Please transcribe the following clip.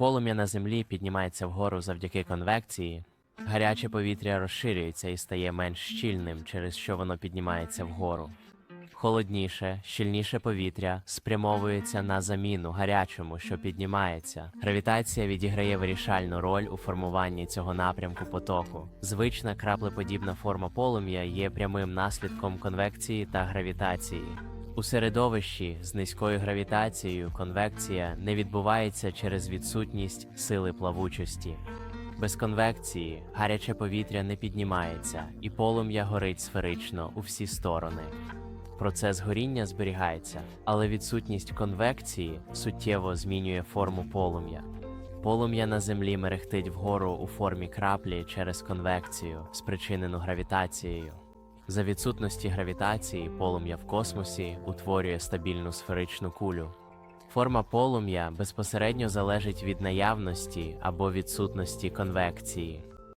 полум'я на землі піднімається вгору завдяки конвекції, гаряче повітря розширюється і стає менш щільним, через що воно піднімається вгору. Холодніше, щільніше повітря спрямовується на заміну гарячому, що піднімається. Гравітація відіграє вирішальну роль у формуванні цього напрямку потоку. Звична краплеподібна форма полум'я є прямим наслідком конвекції та гравітації. У середовищі з низькою гравітацією конвекція не відбувається через відсутність сили плавучості. Без конвекції гаряче повітря не піднімається, і полум'я горить сферично у всі сторони. Процес горіння зберігається, але відсутність конвекції суттєво змінює форму полум'я. Полум'я на землі мерехтить вгору у формі краплі через конвекцію, спричинену гравітацією. За відсутності гравітації полум'я в космосі утворює стабільну сферичну кулю. Форма полум'я безпосередньо залежить від наявності або відсутності конвекції.